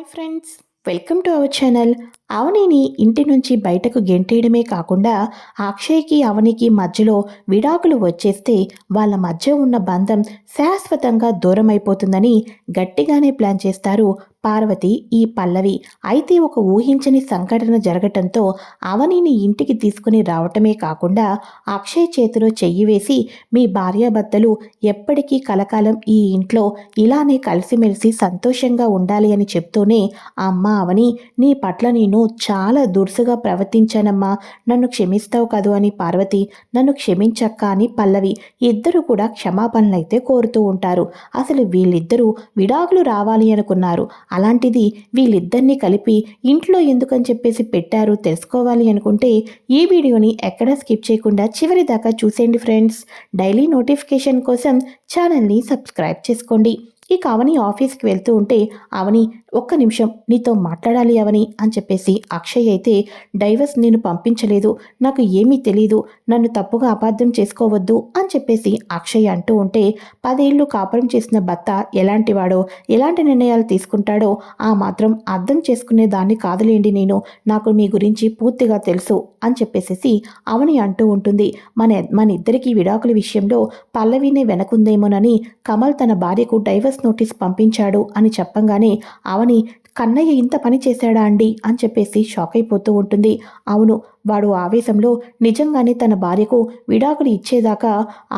Hi friends. Welcome to our channel. అవనిని ఇంటి నుంచి బయటకు గెంటేయడమే కాకుండా అక్షయ్కి అవనికి మధ్యలో విడాకులు వచ్చేస్తే వాళ్ళ మధ్య ఉన్న బంధం శాశ్వతంగా దూరం అయిపోతుందని గట్టిగానే ప్లాన్ చేస్తారు పార్వతి ఈ పల్లవి అయితే ఒక ఊహించని సంఘటన జరగటంతో అవనిని ఇంటికి తీసుకుని రావటమే కాకుండా అక్షయ్ చేతిలో చెయ్యి వేసి మీ భార్యాభర్తలు ఎప్పటికీ కలకాలం ఈ ఇంట్లో ఇలానే కలిసిమెలిసి సంతోషంగా ఉండాలి అని చెప్తూనే అమ్మ అవని నీ పట్ల నేను చాలా దురుసుగా ప్రవర్తించానమ్మా. నన్ను క్షమిస్తావు కదూ అని పార్వతి నన్ను క్షమించక్క అని పల్లవి ఇద్దరు కూడా క్షమాపణలైతే కోరుతూ ఉంటారు. అసలు వీళ్ళిద్దరూ విడాకులు రావాలి అనుకున్నారు. అలాంటిది వీళ్ళిద్దరినీ కలిపి ఇంట్లో ఎందుకని చెప్పేసి పెట్టారు తెలుసుకోవాలి అనుకుంటే ఈ వీడియోని ఎక్కడా స్కిప్ చేయకుండా చివరి దాకా చూసేయండి ఫ్రెండ్స్. డైలీ నోటిఫికేషన్ కోసం ఛానల్ని సబ్స్క్రైబ్ చేసుకోండి. ఇక అవని ఆఫీస్కి వెళ్తూ ఉంటే అవని ఒక్క నిమిషం నీతో మాట్లాడాలి అవని అని చెప్పేసి అక్షయ్ అయితే డైవర్స్ నేను పంపించలేదు. నాకు ఏమీ తెలీదు. నన్ను తప్పుగా అపార్థం చేసుకోవద్దు అని చెప్పేసి అక్షయ్ అంటూ ఉంటే పదేళ్ళు కాపురం చేసిన భర్త ఎలాంటివాడో ఎలాంటి నిర్ణయాలు తీసుకుంటాడో ఆ మాత్రం అర్థం చేసుకునే దాన్ని కాదులేండి నేను. నాకు మీ గురించి పూర్తిగా తెలుసు అని చెప్పేసి అవని అంటూ ఉంటుంది. మన మన ఇద్దరికీ విడాకుల విషయంలో పల్లవినే వెనకుందేమోనని కమల్ తన భార్యకు డైవర్స్ నోటీస్ పంపించాడు అని చెప్పంగానే అవని కన్నయ్య ఇంత పని చేశాడా అండి? అని చెప్పేసి షాక్ అయిపోతూ ఉంటుంది. అవును వాడు ఆవేశంలో నిజంగానే తన భార్యకు విడాకులు ఇచ్చేదాకా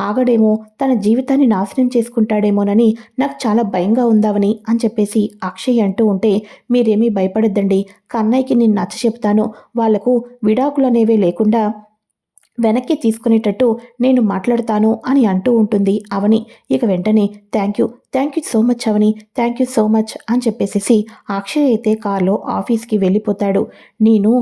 ఆగడేమో తన జీవితాన్ని నాశనం చేసుకుంటాడేమోనని నాకు చాలా భయంగా ఉందావని అని చెప్పేసి అక్షయ్ అంటూ ఉంటే మీరేమీ భయపడద్దండి. కన్నయ్యకి నేను నచ్చ చెప్తాను వాళ్ళకు విడాకులు అనేవే లేకుండా వెనక్కి తీసుకునేటట్టు నేను మాట్లాడతాను అని అంటూ ఉంటుంది అవని. ఇక వెంటనే thank you thank you so much Avani. Thank you so much అని చెప్పేసి అక్షయ్ అయితే కారులో ఆఫీస్కి వెళ్ళిపోతాడు. నేను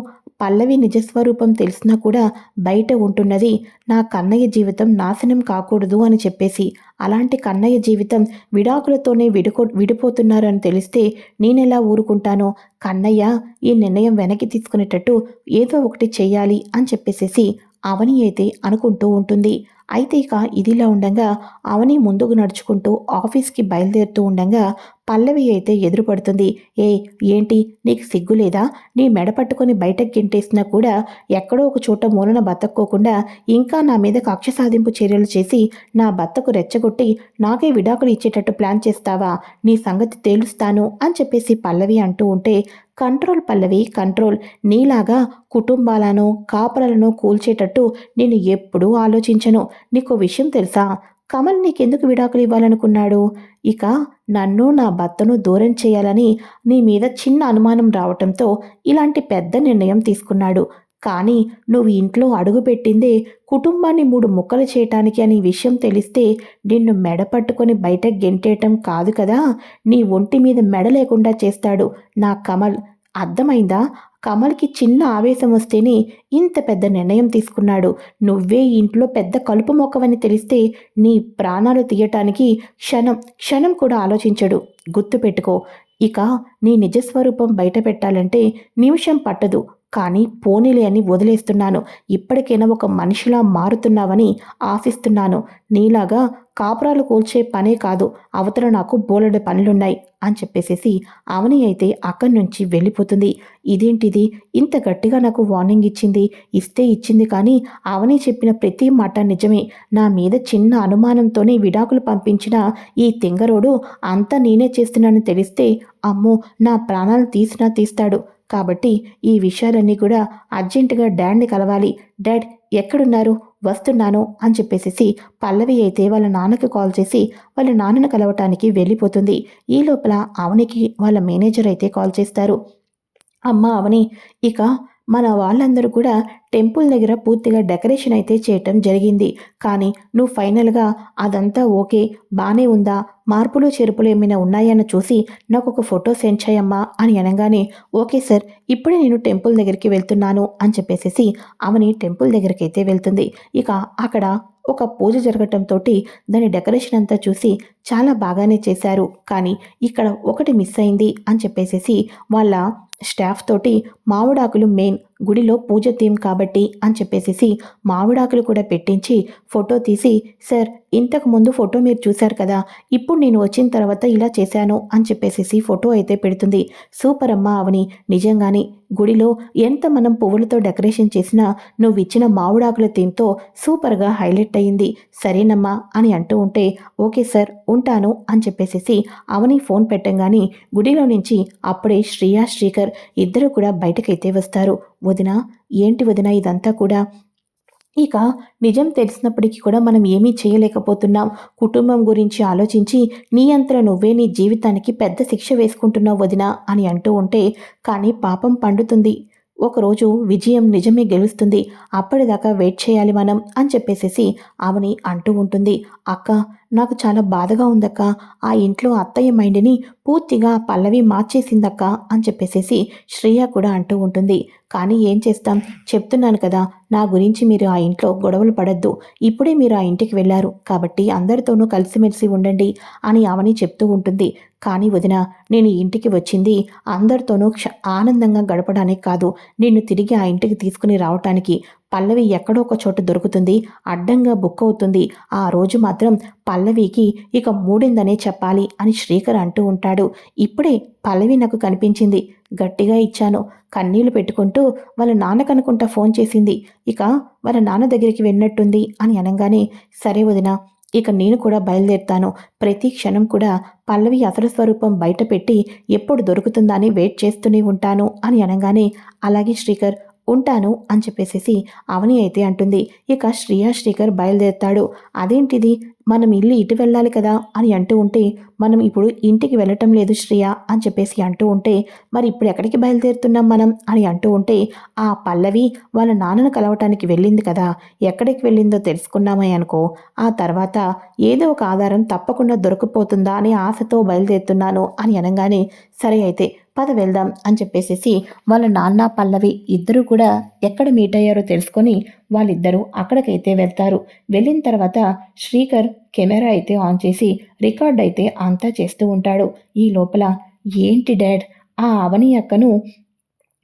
పల్లవి నిజస్వరూపం తెలిసినా కూడా బయట ఉంటున్నది నా కన్నయ్య జీవితం నాశనం కాకూడదు అని చెప్పేసి అలాంటి కన్నయ్య జీవితం విడాకులతోనే విడుకో విడిపోతున్నారని తెలిస్తే నేనెలా ఊరుకుంటానో? కన్నయ్య ఈ నిర్ణయం వెనక్కి తీసుకునేటట్టు ఏదో ఒకటి చెయ్యాలి అని చెప్పేసేసి అవని అయితే అనుకుంటూ ఉంటుంది. అయితే ఇక ఇదిలా ఉండగా అవని ముందుకు నడుచుకుంటూ ఆఫీస్కి బయలుదేరుతూ ఉండగా పల్లవి అయితే ఎదురుపడుతుంది. ఏ ఏంటి? నీకు సిగ్గు లేదా? నీ మెడ పట్టుకొని బయటకు గింటేసినా కూడా ఎక్కడో ఒక చోట మూలన బతక్కోకుండా ఇంకా నా మీద కక్ష సాధింపు చర్యలు చేసి నా భర్తకు రెచ్చగొట్టి నాకే విడాకులు ఇచ్చేటట్టు ప్లాన్ చేస్తావా? నీ సంగతి తేలుస్తాను అని చెప్పేసి పల్లవి అంటూ ఉంటే కంట్రోల్ పల్లవి కంట్రోల్ నీలాగా కుటుంబాలను కాపరలను కూల్చేటట్టు నేను ఎప్పుడూ ఆలోచించను. నీకు విషయం తెలుసా? కమల్ నీకెందుకు విడాకులు ఇవ్వాలనుకున్నాడు? ఇక నన్ను నా భర్తను దూరం చేయాలని నీ మీద చిన్న అనుమానం రావటంతో ఇలాంటి పెద్ద నిర్ణయం తీసుకున్నాడు. కానీ నువ్వు ఇంట్లో అడుగుపెట్టిందే కుటుంబాన్ని మూడు ముక్కలు చేయటానికి అని విషయం తెలిస్తే నిన్ను మెడ పట్టుకొని బయట గెంటేయటం కాదు కదా. నీ ఒంటి మీద మెడ లేకుండా చేస్తాడు నా కమల్. అర్థమైందా? కమల్కి చిన్న ఆవేశం వస్తేనే ఇంత పెద్ద నిర్ణయం తీసుకున్నాడు. నువ్వే ఇంట్లో పెద్ద కలుపు మొక్కవని తెలిస్తే నీ ప్రాణాలు తీయటానికి క్షణం క్షణం కూడా ఆలోచించడు. గుర్తుపెట్టుకో ఇక నీ నిజస్వరూపం బయట పెట్టాలంటే నిమిషం పట్టదు. కానీ పోనీలే అని వదిలేస్తున్నాను. ఇప్పటికైనా ఒక మనిషిలా మారుతున్నావని ఆశిస్తున్నాను. నీలాగా కాపురాలు కూల్చే పనే కాదు. అవతల నాకు బోలెడు పనులున్నాయి అని చెప్పేసేసి అవని అయితే అక్కడి నుంచి వెళ్ళిపోతుంది. ఇదేంటిది? ఇంత గట్టిగా నాకు వార్నింగ్ ఇచ్చింది. ఇస్తే ఇచ్చింది కానీ అవని చెప్పిన ప్రతి మాట నిజమే. నా మీద చిన్న అనుమానంతోనే విడాకులు పంపించిన ఈ తింగరోడు అంతా నేనే చేస్తున్నానని తెలిస్తే అమ్మో నా ప్రాణాలు తీసినా తీస్తాడు. కాబట్టి ఈ విషయాలన్నీ కూడా అర్జెంటుగా డాడ్ని కలవాలి. డాడ్ ఎక్కడున్నారు? వస్తున్నాను అని చెప్పేసి పల్లవి అయితే వాళ్ళ నాన్నకి కాల్ చేసి వాళ్ళ నాన్నను కలవటానికి వెళ్ళిపోతుంది. ఈ లోపల అవనికి వాళ్ళ మేనేజర్ అయితే కాల్ చేస్తారు. అమ్మ అవని ఇక మన వాళ్ళందరూ కూడా టెంపుల్ దగ్గర పూర్తిగా డెకరేషన్ అయితే చేయటం జరిగింది. కానీ నువ్వు ఫైనల్గా అదంతా ఓకే బాగానే ఉందా? మార్పులు చేర్పులు ఏమైనా ఉన్నాయని చూసి నాకు ఒక ఫోటో సెండ్ చేయమ్మా అని అనగానే ఓకే సార్ ఇప్పుడే నేను టెంపుల్ దగ్గరికి వెళ్తున్నాను అని చెప్పేసి ఆమెని టెంపుల్ దగ్గరికి అయితే వెళ్తుంది. ఇక అక్కడ ఒక పూజ జరగటంతో దాని డెకరేషన్ అంతా చూసి చాలా బాగానే చేశారు. కానీ ఇక్కడ ఒకటి మిస్ అయింది అని చెప్పేసేసి వాళ్ళ స్టాఫ్ తోటి మామిడాకులు మెయిన్ గుడిలో పూజ థీమ్ కాబట్టి అని చెప్పేసేసి మామిడాకులు కూడా పెట్టించి ఫోటో తీసి సార్ ఇంతకు ముందు ఫోటో మీరు చూశారు కదా ఇప్పుడు నేను వచ్చిన తర్వాత ఇలా చేశాను అని చెప్పేసేసి ఫోటో అయితే పెడుతుంది. సూపర్ అమ్మ అవని నిజంగానే గుడిలో ఎంత మనం పువ్వులతో డెకరేషన్ చేసినా నువ్వు ఇచ్చిన మామిడాకుల థీమ్తో సూపర్గా హైలైట్ అయ్యింది సరేనమ్మా అని అంటూ ఉంటే ఓకే సార్ ఉంటాను అని చెప్పేసేసి అవని ఫోన్ పెట్టంగానే గుడిలో నుంచి అప్పుడే శ్రియా శ్రీకర్ ఇద్దరు కూడా బయటకైతే వస్తారు. వదిన ఏంటి వదిన ఇదంతా కూడా? ఇక నిజం తెలిసినప్పటికీ కూడా మనం ఏమీ చేయలేకపోతున్నాం. కుటుంబం గురించి ఆలోచించి నీ అంతర నువ్వే నీ జీవితానికి పెద్ద శిక్ష వేసుకుంటున్నావు వదిన అని అంటూ ఉంటే కానీ పాపం పండుతుంది. ఒకరోజు విజయం నిజమే గెలుస్తుంది. అప్పటిదాకా వెయిట్ చేయాలి మనం అని చెప్పేసేసి ఆమెని అంటూ ఉంటుంది. అక్క నాకు చాలా బాధగా ఉందక్క. ఆ ఇంట్లో అత్తయ్య మైండ్ని పూర్తిగా పల్లవి మార్చేసిందక్క అని చెప్పేసేసి శ్రేయ కూడా అంటూ ఉంటుంది. కానీ ఏం చేస్తాం? చెప్తున్నాను కదా నా గురించి మీరు ఆ ఇంట్లో గొడవలు పడద్దు. ఇప్పుడే మీరు ఆ ఇంటికి వెళ్ళారు కాబట్టి అందరితోనూ కలిసిమెలిసి ఉండండి అని అవని చెప్తూ ఉంటుంది. కానీ వదిన నేను ఇంటికి వచ్చింది అందరితోనూ క్ష ఆనందంగా గడపడానికి కాదు. నిన్ను తిరిగి ఆ ఇంటికి తీసుకుని రావటానికి పల్లవి ఎక్కడో ఒక చోట దొరుకుతుంది అడ్డంగా బుక్ అవుతుంది. ఆ రోజు మాత్రం పల్లవికి ఇక మూడిందనే చెప్పాలి అని శ్రీకర్ అంటూ ఉంటాడు. ఇప్పుడే పల్లవి నాకు కనిపించింది. గట్టిగా ఇచ్చాను. కన్నీళ్ళు పెట్టుకుంటూ వాళ్ళ నాన్నకనుకుంటా ఫోన్ చేసింది. ఇక వాళ్ళ నాన్న దగ్గరికి వెళ్ళినట్టుంది అని అనగానే సరే వదిన ఇక నేను కూడా బయలుదేరుతాను. ప్రతి క్షణం కూడా పల్లవి అసలు స్వరూపం బయటపెట్టి ఎప్పుడు దొరుకుతుందా అని వెయిట్ చేస్తూనే ఉంటాను అని అనగానే అలాగే శ్రీకర్ ఉంటాను అని చెప్పేసేసి అవని అయితే అంటుంది. ఇక శ్రియా శ్రీకర్ బయలుదేరుతాడు. అదేంటిది? మనం ఇల్లు ఇటు వెళ్ళాలి కదా? అని అంటూ ఉంటే మనం ఇప్పుడు ఇంటికి వెళ్ళటం లేదు శ్రియ అని చెప్పేసి అంటూ ఉంటే మరి ఇప్పుడు ఎక్కడికి బయలుదేరుతున్నాం మనం? అని అంటూ ఉంటే ఆ పల్లవి వాళ్ళ నాన్నను కలవటానికి వెళ్ళింది కదా. ఎక్కడికి వెళ్ళిందో తెలుసుకున్నామే అనుకో. ఆ తర్వాత ఏదో ఒక ఆధారం తప్పకుండా దొరికిపోతుందా అనే ఆశతో బయలుదేరుతున్నాను అని అనగానే సరే అయితే పద వెళ్దాం అని చెప్పేసేసి వాళ్ళ నాన్న పల్లవి ఇద్దరు కూడా ఎక్కడ మీట్ అయ్యారో తెలుసుకొని వాళ్ళిద్దరూ అక్కడికైతే వెళ్తారు. వెళ్ళిన తర్వాత శ్రీకర్ కెమెరా అయితే ఆన్ చేసి రికార్డ్ అయితే అంతా చేస్తూ ఉంటాడు. ఈ లోపల ఏంటి డాడ్ ఆ అవని అక్కను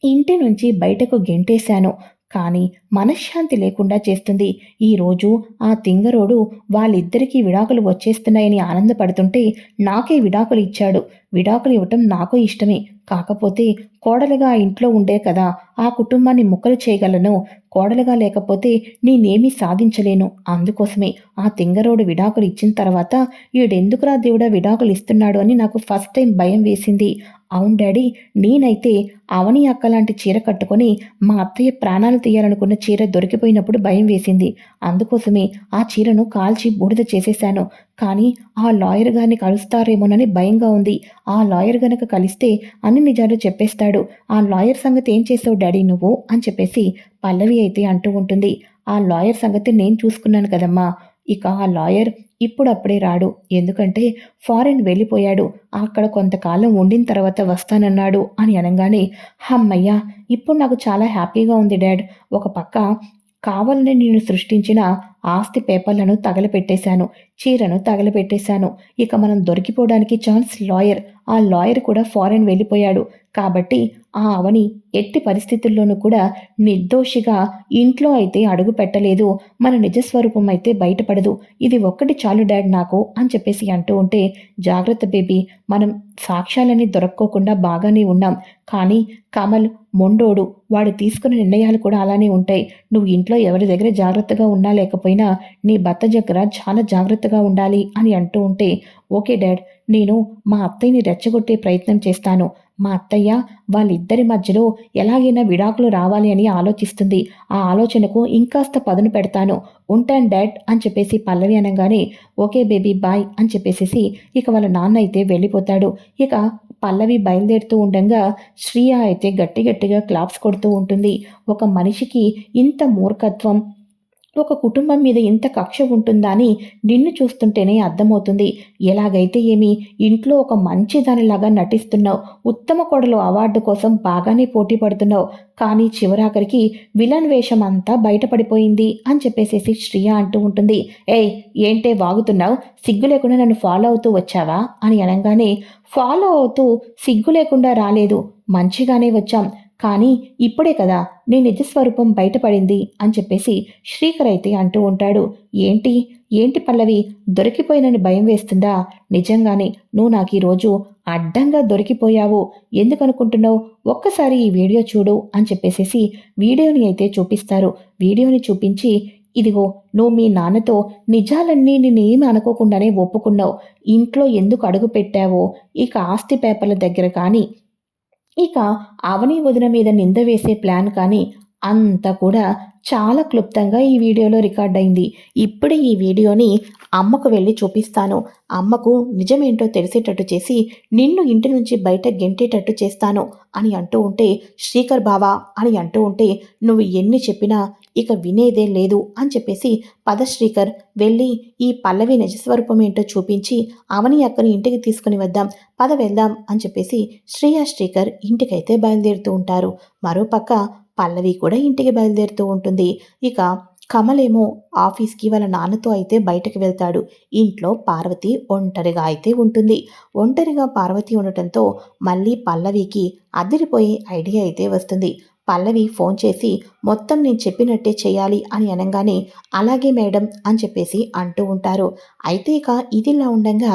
ఇంటి నుంచి బయటకు గెంటేశాను. కానీ మనశ్శాంతి లేకుండా చేస్తుంది. ఈరోజు ఆ తింగరోడు వాళ్ళిద్దరికీ విడాకులు వచ్చేస్తున్నాయని ఆనందపడుతుంటే నాకే విడాకులు ఇచ్చాడు. విడాకులు ఇవ్వటం నాకు ఇష్టమే. కాకపోతే కోడలుగా ఇంట్లో ఉండే కదా ఆ కుటుంబాన్ని ముక్కలు చేయగలను. కోడలుగా లేకపోతే నేనేమీ సాధించలేను. అందుకోసమే ఆ తింగరోడు విడాకులు ఇచ్చిన తర్వాత ఈడెందుకురా దేవుడా విడాకులు ఇస్తున్నాడు అని నాకు ఫస్ట్ టైం భయం వేసింది. అవును డాడీ నేనైతే అవని అక్క లాంటి చీర కట్టుకొని మా అత్తయ్య ప్రాణాలు తీయాలనుకున్న చీర దొరికిపోయినప్పుడు భయం వేసింది. అందుకోసమే ఆ చీరను కాల్చి బూడిద చేసేశాను. కానీ ఆ లాయర్ గారిని కలుస్తారేమోనని భయంగా ఉంది. ఆ లాయర్ గనక కలిస్తే అన్ని నిజాలు చెప్పేస్తాడు. ఆ లాయర్ సంగతి ఏం చేసావు డాడీ నువ్వు? అని చెప్పేసి పల్లవి అయితే అంటూ ఉంటుంది. ఆ లాయర్ సంగతి నేను చూసుకున్నాను కదమ్మా. ఇక ఆ లాయర్ ఇప్పుడప్పుడే రాడు. ఎందుకంటే ఫారెన్ వెళ్ళిపోయాడు. అక్కడ కొంతకాలం ఉండిన తర్వాత వస్తానన్నాడు అని అనగానే హమ్మయ్యా ఇప్పుడు నాకు చాలా హ్యాపీగా ఉంది డాడ్. ఒక పక్క కావాలని నేను సృష్టించిన ఆస్తి పేపర్లను తగలపెట్టేశాను చీరను తగలపెట్టేశాను. ఇక మనం దొరికిపోవడానికి ఛాన్స్ లాయర్ ఆ లాయర్ కూడా ఫారెన్ వెళ్ళిపోయాడు. కాబట్టి ఆ అవని ఎట్టి పరిస్థితుల్లోనూ కూడా నిర్దోషిగా ఇంట్లో అయితే అడుగు పెట్టలేదు. మన నిజస్వరూపం అయితే బయటపడదు. ఇది ఒక్కటి చాలు డాడ్ నాకు అని చెప్పేసి అంటూ ఉంటే జాగ్రత్త బేబీ మనం సాక్ష్యాలన్నీ దొరక్కోకుండా బాగానే ఉన్నాం. కానీ కమల్ మొండోడు వాడు తీసుకున్న నిర్ణయాలు కూడా అలానే ఉంటాయి. నువ్వు ఇంట్లో ఎవరి దగ్గర జాగ్రత్తగా ఉన్నా లేకపోయినా నీ భర్త దగ్గర చాలా జాగ్రత్తగా ఉండాలి అని అంటూ ఉంటే ఓకే డాడ్ నేను మా అత్తయ్యని రెచ్చగొట్టే ప్రయత్నం చేస్తాను. మా అత్తయ్య వాళ్ళిద్దరి మధ్యలో ఎలాగైనా విడాకులు రావాలి అని ఆలోచిస్తుంది. ఆ ఆలోచనకు ఇంకాస్త పదును పెడతాను. ఉంటాను డాడ్ అని చెప్పేసి పల్లవి అనగానే ఓకే బేబీ బాయ్ అని చెప్పేసి ఇక వాళ్ళ నాన్న అయితే వెళ్ళిపోతాడు. ఇక పల్లవి బయలుదేరుతూ ఉండగా శ్రీయ అయితే గట్టి గట్టిగా క్లాప్స్ కొడుతూ ఉంటుంది. ఒక మనిషికి ఇంత మూర్ఖత్వం ఒక కుటుంబం మీద ఇంత కక్ష ఉంటుందా అని నిన్ను చూస్తుంటేనే అర్థమవుతుంది. ఎలాగైతే ఏమి ఇంట్లో ఒక మంచి దానిలాగా నటిస్తున్నావు. ఉత్తమ కొడలు అవార్డు కోసం బాగానే పోటీ పడుతున్నావు. కానీ చివరాఖరికి విలన్ వేషం అంతా బయటపడిపోయింది అని చెప్పేసేసి శ్రియ అంటూ ఉంటుంది. ఏయ్ ఏంటే వాగుతున్నావు? సిగ్గు లేకుండా నన్ను ఫాలో అవుతూ వచ్చావా? అని అనగానే ఫాలో అవుతూ సిగ్గు లేకుండా రాలేదు. మంచిగానే వచ్చాం. కానీ ఇప్పుడే కదా నీ నిజస్వరూపం బయటపడింది అని చెప్పేసి శ్రీకర్ అయితే అంటూ ఉంటాడు. ఏంటి? ఏంటి పల్లవి? దొరికిపోయినని భయం వేస్తుందా? నిజంగానే నువ్వు నాకు ఈరోజు అడ్డంగా దొరికిపోయావు. ఎందుకనుకుంటున్నావు ఒక్కసారి ఈ వీడియో చూడు అని చెప్పేసేసి వీడియోని అయితే చూపిస్తారు. వీడియోని చూపించి ఇదిగో నువ్వు మీ నాన్నతో నిజాలన్నీ నేనేమి అనుకోకుండానే ఒప్పుకున్నావు. ఇంట్లో ఎందుకు అడుగు పెట్టావో? ఇక ఆస్తి పేపర్ల దగ్గర కానీ ఇక అవని వదిన మీద నింద వేసే ప్లాన్ కానీ అంతా కూడా చాలా క్లుప్తంగా ఈ వీడియోలో రికార్డ్ అయింది. ఇప్పుడే ఈ వీడియోని అమ్మకు వెళ్ళి చూపిస్తాను. అమ్మకు నిజమేంటో తెలిసేటట్టు చేసి నిన్ను ఇంటి నుంచి బయట గెంటేటట్టు చేస్తాను అని అంటూ ఉంటే శ్రీకర్ బావా అని అంటూ ఉంటే నువ్వు ఎన్ని చెప్పినా ఇక వినేదే లేదు అని చెప్పేసి పద శ్రీకర్ వెళ్ళి ఈ పల్లవి నిజస్వరూపం ఏంటో చూపించి అవని అక్కని ఇంటికి తీసుకుని వద్దాం పద వెళ్దాం అని చెప్పేసి శ్రేయా శ్రీకర్ ఇంటికైతే బయలుదేరుతూ ఉంటారు. మరోపక్క పల్లవి కూడా ఇంటికి బయలుదేరుతూ ఉంటుంది. ఇక కమలేమో ఆఫీస్కి వాళ్ళ నాన్నతో అయితే బయటకు వెళ్తాడు. ఇంట్లో పార్వతి ఒంటరిగా అయితే ఉంటుంది. ఒంటరిగా పార్వతి ఉండటంతో మళ్ళీ పల్లవికి అదిరిపోయే ఐడియా అయితే వస్తుంది. పల్లవి ఫోన్ చేసి మొత్తం నేను చెప్పినట్టే చేయాలి అని అనగానే అలాగే మేడం అని చెప్పేసి అంటూ ఉంటారు. అయితే ఇక ఇదిలా ఉండగా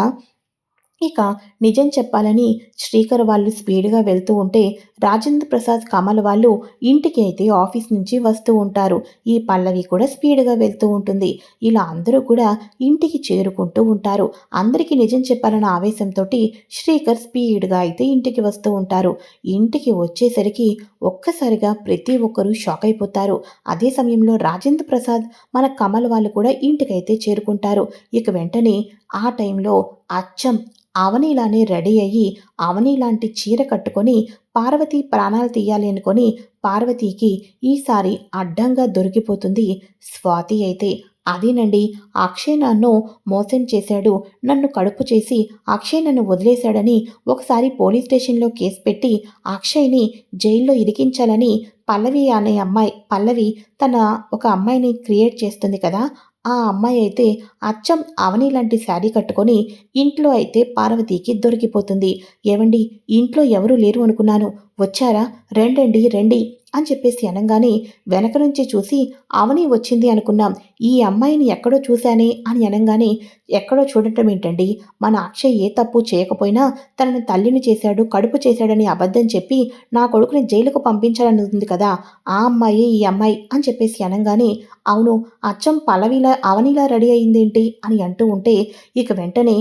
ఇక నిజం చెప్పాలని శ్రీకర్ వాళ్ళు స్పీడ్గా వెళ్తూ ఉంటే రాజేంద్ర ప్రసాద్ కమల్ వాళ్ళు ఇంటికి అయితే ఆఫీస్ నుంచి వస్తూ ఉంటారు. ఈ పల్లవి కూడా స్పీడ్గా వెళ్తూ ఉంటుంది. ఇలా అందరూ కూడా ఇంటికి చేరుకుంటూ ఉంటారు. అందరికీ నిజం చెప్పాలన్న ఆవేశంతో శ్రీకర్ స్పీడ్గా అయితే ఇంటికి వస్తూ ఉంటారు. ఇంటికి వచ్చేసరికి ఒక్కసారిగా ప్రతి ఒక్కరూ షాక్ అయిపోతారు. అదే సమయంలో రాజేంద్ర ప్రసాద్ మన కమల్ వాళ్ళు కూడా ఇంటికైతే చేరుకుంటారు. ఇక వెంటనే ఆ టైంలో అచ్చం అవనీలానే రెడీ అయ్యి అవని లాంటి చీర కట్టుకొని పార్వతి ప్రాణాలు తీయాలి అనుకొని పార్వతీకి ఈసారి అడ్డంగా దొరికిపోతుంది. స్వాతి అయితే అదేనండి అక్షయ్ నన్ను మోసం చేశాడు. నన్ను కడుపు చేసి అక్షయ్ నన్ను వదిలేశాడని ఒకసారి పోలీస్ స్టేషన్లో కేసు పెట్టి అక్షయ్ని జైల్లో ఇరికించాలని పల్లవి అనే అమ్మాయి పల్లవి తన ఒక అమ్మాయిని క్రియేట్ చేస్తుంది కదా ఆ అమ్మాయి అయితే అచ్చం అవని లాంటి శారీ కట్టుకొని ఇంట్లో అయితే పార్వతీకి దొరికిపోతుంది. ఏవండి? ఇంట్లో ఎవరూ లేరు అనుకున్నాను. వచ్చారా? రెండండి రండి. అని చెప్పేసి అనగానే వెనక నుంచి చూసి అవని వచ్చింది అనుకున్నాం ఈ అమ్మాయిని ఎక్కడో చూశానే అని అనగానే ఎక్కడో చూడటం ఏంటండి? మన అక్షయ్ ఏ తప్పు చేయకపోయినా తనని తల్లిని చేశాడు కడుపు చేశాడని అబద్ధం చెప్పి నా కొడుకుని జైలుకు పంపించాలని ఉంది కదా ఆ అమ్మాయి ఈ అమ్మాయి అని చెప్పేసి అనగానే అవును అచ్చం పలవిలా అవనిలా రెడీ అయిందేంటి? అని అంటూ ఉంటే ఇక వెంటనే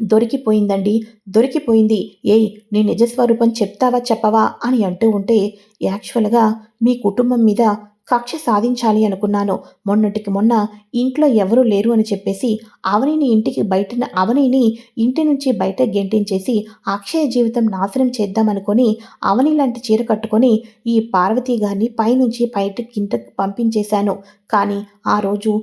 దొరికిపోయిందండి. దొరికిపోయింది. ఏయ్ నీ నిజస్వరూపం చెప్తావా చెప్పవా అని అంటూ ఉంటే యాక్చువల్గా మీ కుటుంబం మీద కక్ష సాధించాలి అనుకున్నాను. మొన్నటికి మొన్న ఇంట్లో ఎవరూ లేరు అని చెప్పేసి అవనిని ఇంటికి బయట అవనిని ఇంటి నుంచి బయట గెంటించేసి అక్షయ జీవితం నాశనం చేద్దామనుకొని అవని లాంటి చీర కట్టుకొని ఈ పార్వతీ గారిని పైనుంచి బయట ఇంటికి పంపించేశాను. కానీ ఆ రోజు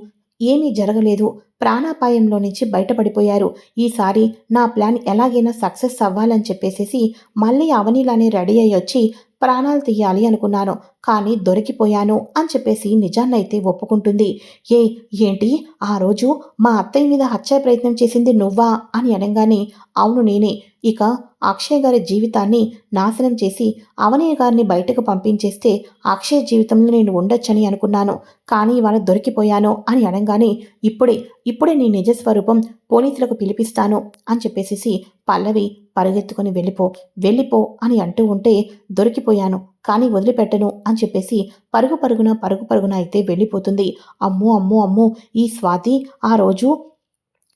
ఏమీ జరగలేదు. ప్రాణాపాయంలో నుంచి బయటపడిపోయారు. ఈసారి నా ప్లాన్ ఎలాగైనా సక్సెస్ అవ్వాలని చెప్పేసేసి మళ్ళీ అవనీలానే రెడీ అయ్యి వచ్చి ప్రాణాలు తీయాలి అనుకున్నాను. కానీ దొరికిపోయాను అని చెప్పేసి నిజాన్నైతే ఒప్పుకుంటుంది. ఏ ఏంటి? ఆ రోజు మా అత్తయ్య మీద హత్య ప్రయత్నం చేసింది నువ్వా? అని అనగానే అవును నేనే. ఇక అక్షయ్ గారి జీవితాన్ని నాశనం చేసి అవనీ గారిని బయటకు పంపించేస్తే అక్షయ్ జీవితంలో నేను ఉండొచ్చని అనుకున్నాను. కానీ ఇవాళ దొరికిపోయాను అని అనగానే ఇప్పుడే ఇప్పుడే నీ నిజస్వరూపం పోలీసులకు పిలిపిస్తాను అని చెప్పేసి పల్లవి పరుగెత్తుకొని వెళ్ళిపో వెళ్ళిపో అని అంటూ ఉంటే దొరికిపోయాను. కానీ వదిలిపెట్టను అని చెప్పేసి పరుగు పరుగున పరుగు పరుగున అయితే వెళ్ళిపోతుంది. అమ్మో అమ్మో అమ్మో! ఈ స్వాతి ఆ రోజు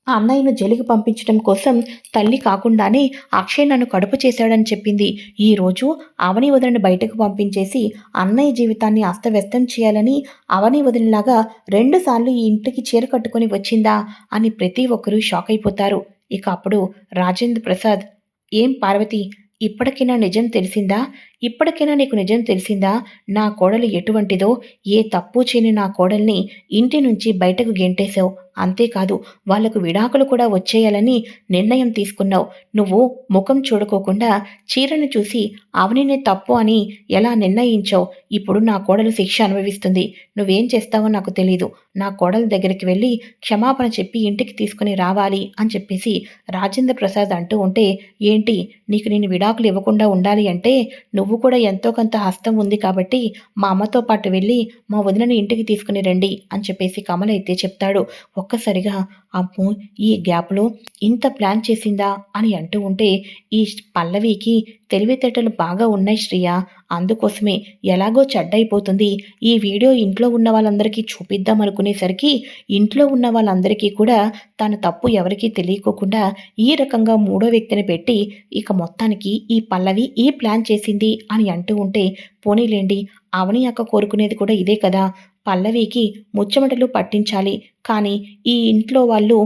ఆ అన్నయ్యను జైలుకి పంపించడం కోసం తల్లి కాకుండానే అక్షయ్ నన్ను కడుపు చేశాడని చెప్పింది. ఈరోజు అవని వదిలిని బయటకు పంపించేసి అన్నయ్య జీవితాన్ని అస్తవ్యస్తం చేయాలని అవని వదిలిలాగా రెండుసార్లు ఈ ఇంటికి చీర కట్టుకొని వచ్చిందా అని ప్రతి ఒక్కరూ షాక్ అయిపోతారు. ఇక అప్పుడు రాజేంద్ర ప్రసాద్ ఏం పార్వతి ఇప్పటికైనా నిజం తెలిసిందా? ఇప్పటికైనా నీకు నిజం తెలిసిందా? నా కోడలు ఎటువంటిదో ఏ తప్పు చేయని నా కోడల్ని ఇంటి నుంచి బయటకు గెంటేశావు? అంతేకాదు వాళ్ళకు విడాకులు కూడా వచ్చేయాలని నిర్ణయం తీసుకున్నావు. నువ్వు ముఖం చూడుకోకుండా చీరను చూసి అవనినే తప్పు అని ఎలా నిర్ణయించావు? ఇప్పుడు నా కోడలు శిక్ష అనుభవిస్తుంది. నువ్వేం చేస్తావో నాకు తెలీదు. నా కోడల దగ్గరికి వెళ్ళి క్షమాపణ చెప్పి ఇంటికి తీసుకుని రావాలి అని చెప్పేసి రాజేంద్ర ప్రసాద్ అంటూ ఉంటే ఏంటి? నీకు నేను విడాకులు ఇవ్వకుండా ఉండాలి అంటే నువ్వు కూడా ఎంతో కొంత హస్తం ఉంది కాబట్టి మా అమ్మతో పాటు వెళ్ళి మా వదినని ఇంటికి తీసుకుని రండి అని చెప్పేసి కమల అయితే చెప్తాడు. ఒక్కసారిగా అమ్ము ఈ గ్యాప్లో ఇంత ప్లాన్ చేసిందా? అని అంటూ ఉంటే ఈ పల్లవికి తెలివితేటలు బాగా ఉన్నాయి శ్రియ. అందుకోసమే ఎలాగో చెడ్డైపోతుంది ఈ వీడియో ఇంట్లో ఉన్న వాళ్ళందరికీ చూపిద్దాం అనుకునేసరికి ఇంట్లో ఉన్న వాళ్ళందరికీ కూడా తన తప్పు ఎవరికీ తెలియకోకుండా ఈ రకంగా మూడో వ్యక్తిని పెట్టి ఇక మొత్తానికి ఈ పల్లవి ఈ ప్లాన్ చేసింది అని అంటూ ఉంటే పోనీలేండి. అవని అక్క కోరుకునేది కూడా ఇదే కదా. పల్లవికి ముచ్చమటలు పట్టించాలి. కానీ ఈ ఇంట్లో వాళ్ళు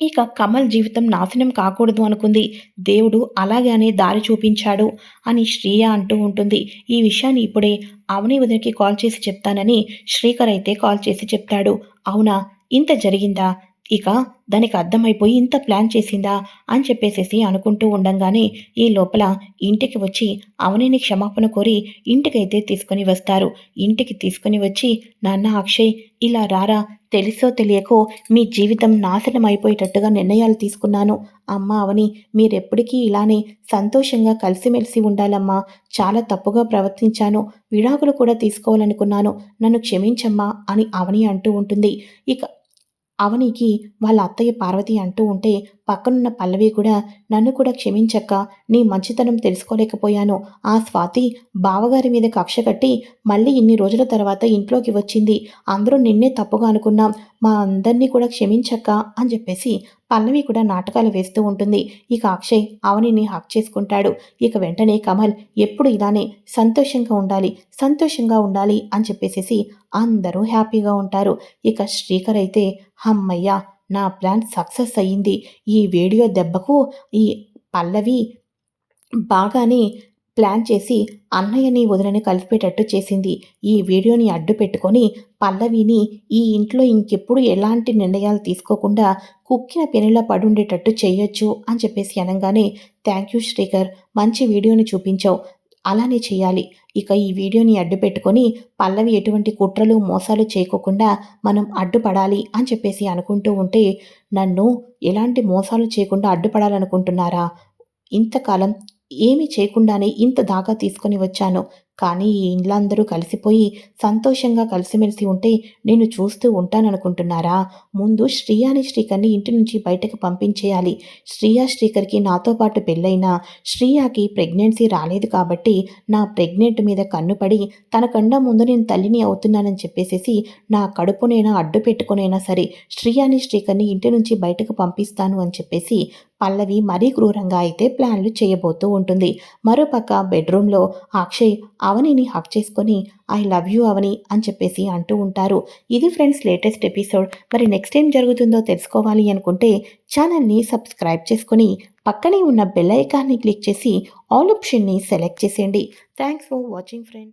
ఇక కమల్ జీవితం నాశనం కాకూడదు అనుకుంది. దేవుడు అలాగానే దారి చూపించాడు అని శ్రీయ అంటూ ఉంటుంది. ఈ విషయాన్ని ఇప్పుడే అవని వదినకి కాల్ చేసి చెప్తానని శ్రీకర్ అయితే కాల్ చేసి చెప్తాడు. అవునా? ఇంత జరిగిందా? ఇక దానికి అర్థమైపోయి ఇంత ప్లాన్ చేసిందా అని చెప్పేసేసి అనుకుంటూ ఉండంగానే ఈ లోపల ఇంటికి వచ్చి అవనిని క్షమాపణ కోరి ఇంటికైతే తీసుకొని వస్తారు. ఇంటికి తీసుకొని వచ్చి నాన్న అక్షయ్ ఇలా రారా? తెలుసో తెలియకో మీ జీవితం నాశనం అయిపోయేటట్టుగా నిర్ణయాలు తీసుకున్నాను. అమ్మ అవని మీరెప్పటికీ ఇలానే సంతోషంగా కలిసిమెలిసి ఉండాలమ్మా. చాలా తప్పుగా ప్రవర్తించాను. విడాకులు కూడా తీసుకోవాలనుకున్నాను. నన్ను క్షమించమ్మా అని అవని అంటూ ఉంటుంది. ఇక అవనికి వాళ్ళ అత్తయ్య పార్వతి అంటూ ఉంటే పక్కనున్న పల్లవి కూడా నన్ను కూడా క్షమించక్క నీ మంచితనం తెలుసుకోలేకపోయాను. ఆ స్వాతి బావగారి మీద కక్ష కట్టి మళ్ళీ ఇన్ని రోజుల తర్వాత ఇంట్లోకి వచ్చింది. అందరూ నిన్నే తప్పుగా అనుకున్నాం. మా అందరినీ కూడా క్షమించక్క అని చెప్పేసి పల్లవి కూడా నాటకాలు వేస్తూ ఉంటుంది. ఇక అక్షయ్ అవనిని హక్ చేసుకుంటాడు. ఇక వెంటనే కమల్ ఎప్పుడు ఇలానే సంతోషంగా ఉండాలి సంతోషంగా ఉండాలి అని చెప్పేసేసి అందరూ హ్యాపీగా ఉంటారు. ఇక శ్రీకర్ అయితే హమ్మయ్య నా ప్లాన్ సక్సెస్ అయ్యింది. ఈ వీడియో దెబ్బకు ఈ పల్లవి బాగానే ప్లాన్ చేసి అన్నయ్యని వదిలని కలిపేటట్టు చేసింది. ఈ వీడియోని అడ్డు పెట్టుకొని పల్లవిని ఈ ఇంట్లో ఇంకెప్పుడు ఎలాంటి నిర్ణయాలు తీసుకోకుండా కుక్కిన పెనులా పడుండేటట్టు చేయొచ్చు అని చెప్పేసి అనగానే థ్యాంక్ యూ శ్రీకర్ మంచి వీడియోని చూపించావు. అలానే చేయాలి. ఇక ఈ వీడియోని అడ్డు పెట్టుకొని పల్లవి ఎటువంటి కుట్రలు మోసాలు చేయకోకుండా మనం అడ్డుపడాలి అని చెప్పేసి అనుకుంటూ ఉంటే నన్ను ఎలాంటి మోసాలు చేయకుండా అడ్డుపడాలనుకుంటున్నారా? ఇంతకాలం ఏమీ చేయకుండానే ఇంత దాకా తీసుకొని వచ్చాను. కానీ ఈ ఇండ్లందరూ కలిసిపోయి సంతోషంగా కలిసిమెలిసి ఉంటే నేను చూస్తూ ఉంటాననుకుంటున్నారా? ముందు శ్రీయాని శ్రీకర్ని ఇంటి నుంచి బయటకు పంపించేయాలి. శ్రీయా శ్రీకర్కి నాతో పాటు పెళ్ళైనా శ్రీయాకి ప్రెగ్నెన్సీ రాలేదు కాబట్టి నా ప్రెగ్నెంట్ మీద కన్నుపడి తనకన్నా ముందు నేను తల్లిని అవుతున్నానని చెప్పేసేసి నా కడుపునైనా అడ్డు పెట్టుకునైనా సరే శ్రీయాని శ్రీకర్ని ఇంటి నుంచి బయటకు పంపిస్తాను అని చెప్పేసి పల్లవి మరీ క్రూరంగా అయితే ప్లాన్లు చేయబోతూ ఉంటుంది. మరోపక్క బెడ్రూమ్లో అక్షయ్ అవనిని హక్ చేసుకొని ఐ లవ్ యూ అవని అని చెప్పేసి అంటూ ఉంటారు. ఇది ఫ్రెండ్స్ లేటెస్ట్ ఎపిసోడ్. మరి నెక్స్ట్ ఏం జరుగుతుందో తెలుసుకోవాలి అనుకుంటే ఛానల్ని సబ్స్క్రైబ్ చేసుకొని పక్కనే ఉన్న బెల్ ఐకాన్ని క్లిక్ చేసి ఆల్ ఆప్షన్ని సెలెక్ట్ చేసేయండి. Thanks for watching friends.